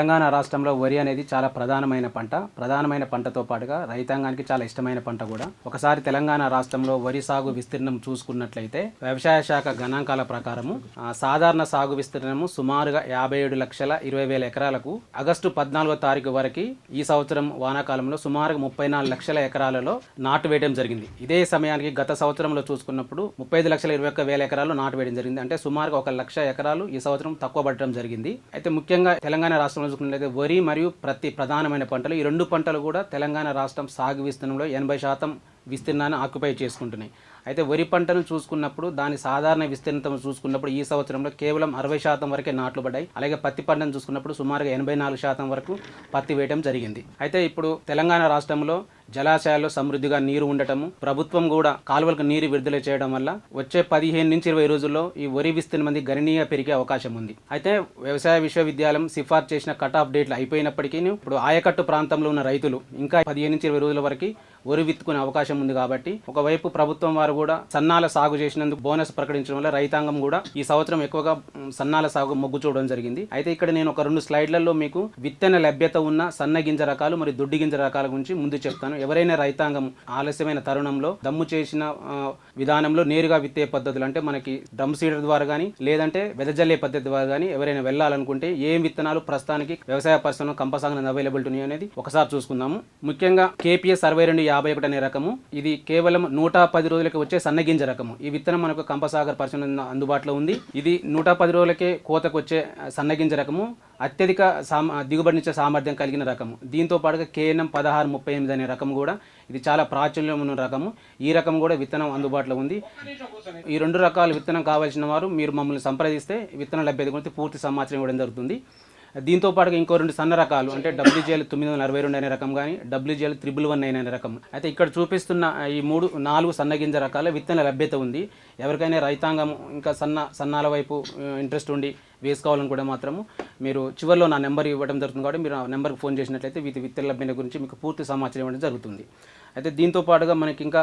తెలంగాణ రాష్ట్రంలో వరి అనేది చాలా ప్రధానమైన పంట. ప్రధానమైన పంటతో పాటుగా రైతాంగానికి చాలా ఇష్టమైన పంట కూడా. ఒకసారి తెలంగాణ రాష్ట్రంలో వరి సాగు విస్తీర్ణం చూసుకున్నట్లయితే వ్యవసాయ శాఖ గణాంకాల ప్రకారము ఆ, సాధారణ సాగు విస్తీర్ణము సుమారుగా యాభై ఏడు లక్షల ఇరవై వేల ఎకరాలకు ఆగస్టు పద్నాలుగో తారీఖు వరకు ఈ సంవత్సరం వానాకాలంలో సుమారుగా ముప్పై నాలుగు లక్షల ఎకరాలలో నాటు వేయడం జరిగింది. ఇదే సమయానికి గత సంవత్సరంలో చూసుకున్నప్పుడు ముప్పై ఐదు లక్షల ఇరవై ఒక్క వేల ఎకరాలు నాటు వేయడం జరిగింది. అంటే సుమారుగా ఒక లక్ష ఎకరాలు ఈ సంవత్సరం తక్కువ పడటం జరిగింది. అయితే ముఖ్యంగా తెలంగాణ రాష్ట్రంలో చూసుకున్నట్లయితే వరి మరియు ప్రతి ప్రధానమైన పంటలు ఈ రెండు పంటలు కూడా తెలంగాణ రాష్ట్రం సాగు విస్తీర్ణంలో ఎనభై శాతం విస్తీర్ణాన్ని ఆక్యుపై చేసుకుంటున్నాయి. అయితే వరి పంటను చూసుకున్నప్పుడు దాని సాధారణ విస్తీర్ణతను చూసుకున్నప్పుడు ఈ సంవత్సరంలో కేవలం అరవై శాతం వరకే నాట్లు పడ్డాయి. అలాగే పత్తి పంటను చూసుకున్నప్పుడు సుమారుగా ఎనభై నాలుగు శాతం వరకు పత్తి వేయడం జరిగింది. అయితే ఇప్పుడు తెలంగాణ రాష్ట్రంలో జలాశయాల్లో సమృద్ధిగా నీరు ఉండటము ప్రభుత్వం కూడా కాలువలకు నీరు విడుదల చేయడం వల్ల వచ్చే పదిహేను నుంచి ఇరవై రోజుల్లో ఈ వరి విస్తీర్ణ మంది గణనీయ పెరిగే అవకాశం ఉంది. అయితే వ్యవసాయ విశ్వవిద్యాలయం సిఫార్సు చేసిన కట్ ఆఫ్ డేట్లు అయిపోయినప్పటికీ ఇప్పుడు ఆయకట్టు ప్రాంతంలో ఉన్న రైతులు ఇంకా పదిహేను నుంచి ఇరవై రోజుల వరకు వరి విత్తుకునే అవకాశం ఉంది కాబట్టి ఒకవైపు ప్రభుత్వం వారు కూడా సన్నాల సాగు చేసినందుకు బోనస్ ప్రకటించడం వల్ల రైతాంగం కూడా ఈ సంవత్సరం ఎక్కువగా సన్నాల సాగు మొగ్గు చూడడం జరిగింది. అయితే ఇక్కడ నేను ఒక రెండు స్లైడ్లలో మీకు విత్తన లభ్యత ఉన్న సన్న గింజ రకాలు మరియు దుడ్డి గింజ రకాల గురించి ముందు చెప్తాను. ఎవరైనా రైతాంగం ఆలస్యమైన తరుణంలో దమ్ము చేసిన విధానంలో నేరుగా విత్తే పద్ధతులు అంటే మనకి డ్రమ్ సీడర్ ద్వారా కానీ లేదంటే వెదజల్లే పద్ధతి ద్వారా కానీ ఎవరైనా వెళ్ళాలనుకుంటే ఏ విత్తనాలు ప్రస్తుతానికి వ్యవసాయ పరిశ్రమ కంపసాగన అవైలబిలిటీ ఉన్నాయి అనేది ఒకసారి చూసుకుందాము. ముఖ్యంగా కేపీఎస్ అరవై రెండు యాభై ఒకటి అనే రకము. ఇది కేవలం నూట పది రోజులకి వచ్చే సన్నగింజ రకము. ఈ విత్తనం మనకు కంపసాగర్ పరిశ్రమ అందుబాటులో ఉంది. ఇది నూట పది రోజులకే కోతకు వచ్చే సన్నగింజ రకము. అత్యధిక సామ దిగుబడినిచ్చే సామర్థ్యం కలిగిన రకము. దీంతో పాటుగా కేఎన్ఎం పదహారు ముప్పై ఎనిమిది అనే రకం కూడా. ఇది చాలా ప్రాచుర్యం ఉన్న రకము. ఈ రకం కూడా విత్తనం అందుబాటులో ఉంది. ఈ రెండు రకాల విత్తనం కావాల్సిన వారు మీరు మమ్మల్ని సంప్రదిస్తే విత్తనం లభ్యత గురించి పూర్తి సమాచారం ఇవ్వడం జరుగుతుంది. దీంతో పాటుగా ఇంకో రెండు సన్న రకాలు అంటే డబ్ల్యూజేఎల్ తొమ్మిది వందల అరవై రెండు అనే రకం కానీ డబ్ల్యూజేఎల్ త్రిబుల్ వన్ నైన్ అనే రకం. అయితే ఇక్కడ చూపిస్తున్న ఈ మూడు నాలుగు సన్నగింజ రకాల విత్తన లభ్యత ఉంది. ఎవరికైనా రైతాంగం ఇంకా సన్న సన్నాల వైపు ఇంట్రెస్ట్ ఉండి వేసుకోవాలని కూడా మాత్రము మీరు చివరిలో నా నెంబర్ ఇవ్వడం జరుగుతుంది కాబట్టి మీరు ఆ నెంబర్కి ఫోన్ చేసినట్లయితే వీటి విత్తన లభ్యత గురించి మీకు పూర్తి సమాచారం ఇవ్వడం జరుగుతుంది. అయితే దీంతో పాటుగా మనకి ఇంకా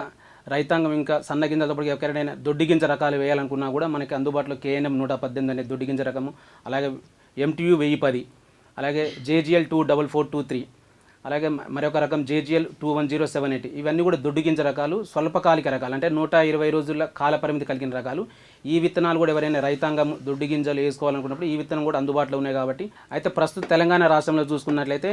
రైతాంగం ఇంకా సన్న గింజలతో పాటు ఎవరికైనా దొడ్డి గింజ రకాలు వేయాలనుకున్నా కూడా మనకి అందుబాటులో కేఎన్ఎం నూట పద్దెనిమిది అనే దొడ్డి గింజ రకము అలాగే ఎంటీయూ వెయ్యి పది. అలాగే JGL two double four two three అలాగే మరొక రకం JGL two one zero seven eight. ఇవన్నీ కూడా దొడ్డు గింజ రకాలు స్వల్పకాలిక రకాలు అంటే నూట ఇరవై రోజుల కాల పరిమితి కలిగిన రకాలు. ఈ విత్తనాలు కూడా ఎవరైనా రైతాంగం దొడ్డు గింజలు వేసుకోవాలనుకున్నప్పుడు ఈ విత్తనం కూడా అందుబాటులో ఉన్నాయి కాబట్టి. అయితే ప్రస్తుత తెలంగాణ రాష్ట్రంలో చూసుకున్నట్లయితే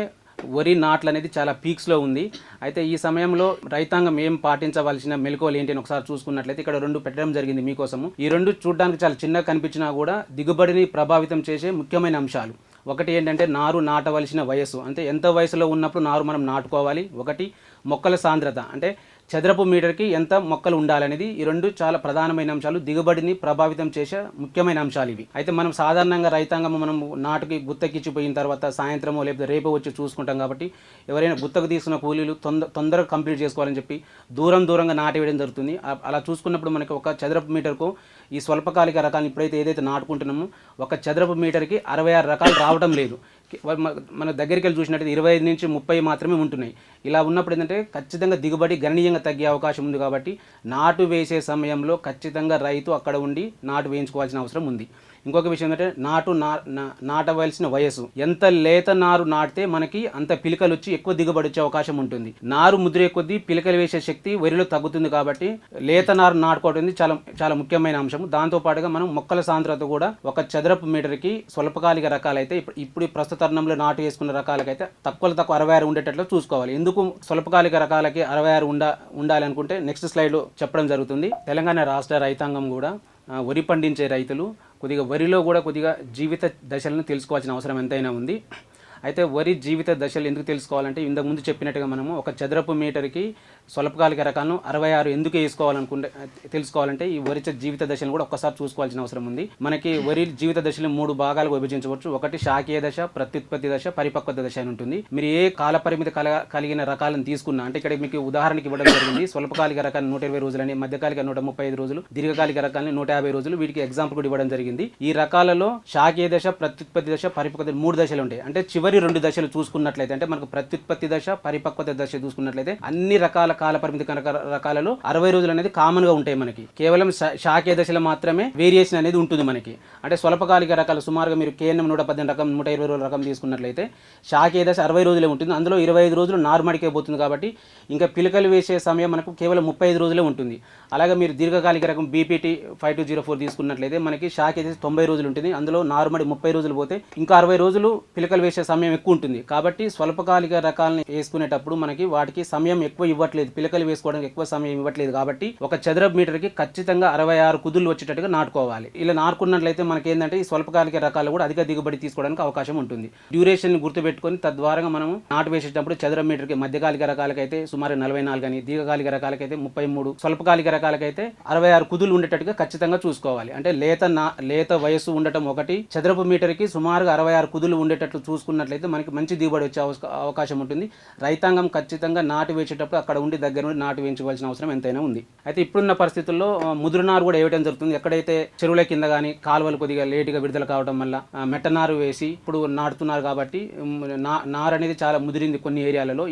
వరి నాట్లు అనేది చాలా పీక్స్లో ఉంది. అయితే ఈ సమయంలో రైతాంగం ఏం పాటించవలసిన మెలకువలు ఏంటి అని ఒకసారి చూసుకున్నట్లయితే ఇక్కడ రెండు పెట్టడం జరిగింది మీకోసము. ఈ రెండు చూడడానికి చాలా చిన్నగా కనిపించినా కూడా దిగుబడిని ప్రభావితం చేసే ముఖ్యమైన అంశాలు. ఒకటి ఏంటంటే నారు నాటవలసిన వయస్సు. అంటే ఎంత వయసులో ఉన్నప్పుడు నారు మనం నాటుకోవాలి? ఒకటి మొక్కల సాంద్రత. అంటే చదరపు మీటర్కి ఎంత మొక్కలు ఉండాలనేది ఈ రెండు చాలా ప్రధానమైన అంశాలు. దిగుబడిని ప్రభావితం చేసే ముఖ్యమైన అంశాలు ఇవి. అయితే మనం సాధారణంగా రైతాంగం మనం నాటుకి గుత్తకిచ్చిపోయిన తర్వాత సాయంత్రమో లేకపోతే రేపు వచ్చి చూసుకుంటాం కాబట్టి ఎవరైనా గుత్తకు తీసుకున్న కూలీలు తొందర తొందరగా కంప్లీట్ చేసుకోవాలని చెప్పి దూరం దూరంగా నాటి వేయడం జరుగుతుంది అలా చూసుకున్నప్పుడు మనకి ఒక చదరపు మీటర్కు ఈ స్వల్పకాలిక రకాలను ఇప్పుడైతే ఏదైతే నాటుకుంటున్నామో ఒక చదరపు మీటర్కి అరవై ఆరు రకాలు రావడం లేదు. మన దగ్గరికి వెళ్ళి చూసినట్టు ఇరవై ఐదు నుంచి ముప్పై మాత్రమే ఉంటున్నాయి. ఇలా ఉన్నప్పుడు ఏంటంటే ఖచ్చితంగా దిగుబడి గణనీయంగా తగ్గే అవకాశం ఉంది కాబట్టి నాటు వేసే సమయంలో ఖచ్చితంగా రైతు అక్కడ ఉండి నాటు వేయించుకోవాల్సిన అవసరం ఉంది. ఇంకొక విషయం ఏంటంటే నాటు నా నాటవలసిన వయసు ఎంత లేత నారు నాటితే మనకి అంత పిలకలు వచ్చి ఎక్కువ దిగుబడి వచ్చే అవకాశం ఉంటుంది. నారు ముద్రే కొద్దీ పిలకలు వేసే శక్తి వరిలో తగ్గుతుంది కాబట్టి లేత నారు నాటుకోవడం చాలా చాలా ముఖ్యమైన అంశం దాంతో పాటుగా మనం మొక్కల సాంద్రత కూడా ఒక చదరపు మీటర్కి స్వల్పకాలిక రకాలైతే ఇప్పుడు ఇప్పుడు ప్రస్తుత తరుణంలో నాటు వేసుకున్న రకాలకైతే తక్కువలో తక్కువ అరవై ఆరు ఉండేటట్లు చూసుకోవాలి. ఎందుకు స్వల్పకాలిక రకాలకి అరవై ఆరు ఉండ ఉండాలి అనుకుంటే నెక్స్ట్ స్లైడ్లో చెప్పడం జరుగుతుంది. తెలంగాణ రాష్ట్ర రైతాంగం కూడా వరి పండించే రైతులు కొద్దిగా వరిలో కూడా కొద్దిగా జీవిత దశలను తెలుసుకోవాల్సిన అవసరం ఎంతైనా ఉంది. అయితే వరి జీవిత దశలు ఎందుకు తెలుసుకోవాలంటే ఇంతకు ముందు చెప్పినట్టుగా మనము ఒక చదరపు మీటర్కి స్వల్పకాలిక రకాలను అరవై ఆరు ఎందుకు వేసుకోవాలనుకుంటే తెలుసుకోవాలంటే ఈ వరి జీవిత దశలను కూడా ఒక్కసారి చూసుకోవాల్సిన అవసరం ఉంది. మనకి వరి జీవిత దశలు మూడు భాగాలుగా విభజించవచ్చు. ఒకటి శాఖీయ దశ ప్రత్యుత్పత్తి దశ పరిపక్వత దశ అని ఉంటుంది. మీరు ఏ కాల పరిమితి కల కలిగిన రకాలను తీసుకున్నా అంటే ఇక్కడ మీకు ఉదాహరణకి ఇవ్వడం జరిగింది. స్వల్పకాలిక రకాలు నూట ఇరవై రోజులని మధ్యకాలిక నూట ముప్పై ఐదు రోజులు దీర్ఘకాలిక రకాలని నూట యాభై రోజులు వీటికి ఎగ్జాంపుల్ కూడా ఇవ్వడం జరిగింది. ఈ రకాలలో శాఖీయ దశ ప్రత్యుత్పత్తి దశ పరిపక్వత మూడు దశలు ఉంటాయి. అంటే చివరి చివరి రెండు దశలు చూసుకున్నట్లయితే అంటే మనకు ప్రత్యుత్పత్తి దశ పరిపక్వత దశ చూసుకున్నట్లయితే అన్ని రకాల కాల పరిమితి కనుక రకాలలో అరవై రోజులు అనేది కామన్గా ఉంటాయి మనకి. కేవలం శా- శాఖీయ దశలో మాత్రమే వేరియేషన్ అనేది ఉంటుంది మనకి. అంటే స్వల్పకాలిక రకాలు సుమారుగా మీరు కేఎన్ఎం నూట పద్దెనిమిది రకం నూట ఇరవై రోజుల రకం తీసుకున్నట్లయితే శాఖీయ దశ అరవై రోజులే ఉంటుంది. అందులో ఇరవై ఐదు రోజులు నార్మడికే పోతుంది కాబట్టి ఇంకా పిలకలు వేసే సమయం మనకు కేవలం ముప్పై ఐదు రోజులే ఉంటుంది. అలాగే మీరు దీర్ఘకాలిక రకం BPT five two zero four తీసుకున్నట్లయితే మనకి షాక్ దశ తొంభై రోజులు ఉంటుంది. అందులో నార్మడి ముప్పై రోజులు పోతే ఇంకా అరవై రోజులు పిలకలు వేసే సమయం ఎక్కువ ఉంటుంది. కాబట్టి స్వల్పకాలిక రకాలని వేసుకునేటప్పుడు మనకి వాటికి సమయం ఎక్కువ ఇవ్వట్లేదు. పిలకలు వేసుకోవడానికి ఎక్కువ సమయం ఇవ్వట్లేదు కాబట్టి ఒక చదరపు మీటర్కి ఖచ్చితంగా అరవై ఆరు కుదులు వచ్చేటట్టుగా నాటుకోవాలి. ఇలా నాటుకున్నట్లయితే మనకి ఏంటంటే ఈ స్వల్పకాలిక రకాలు కూడా అధిక దిగుబడి తీసుకోవడానికి అవకాశం ఉంటుంది. డ్యూరేషన్ గుర్తుపెట్టుకొని తద్వారా మనం నాటు వేసేటప్పుడు చదరపు మీటర్కి మధ్యకాలిక రకాలకైతే సుమారు నలభై నాలుగు అని దీర్ఘకాలిక రకాలకైతే ముప్పై మూడు స్వల్పకాలిక రకాలకైతే అరవై ఆరు కుదులు ఉండేటట్టుగా ఖచ్చితంగా చూసుకోవాలి. అంటే లేత నా లేత వయస్సు ఉండటం ఒకటి చదరపు మీటర్కి సుమారుగా అరవై ఆరు కుదులు ఉండేటట్లు చూసుకున్నట్లయితే మనకి మంచి దిగుబడి వచ్చే అవకాశం ఉంటుంది. రైతాంగం ఖచ్చితంగా నాటు వేసేటప్పుడు అక్కడ ఉండే దగ్గర నుండి నాటు వేయించుకోవాల్సిన అవసరం ఎంతైనా ఉంది. అయితే ఇప్పుడున్న పరిస్థితుల్లో ముదురునారు కూడా వేయడం జరుగుతుంది. ఎక్కడైతే చెరువుల కింద కానీ కాలువలు కొద్దిగా లేటుగా విడుదల కావడం వల్ల మెట్టనారు వేసి ఇప్పుడు నాటుతున్నారు కాబట్టి నా నారు అనేది చాలా ముదిరింది కొన్ని ఏరియాలలో.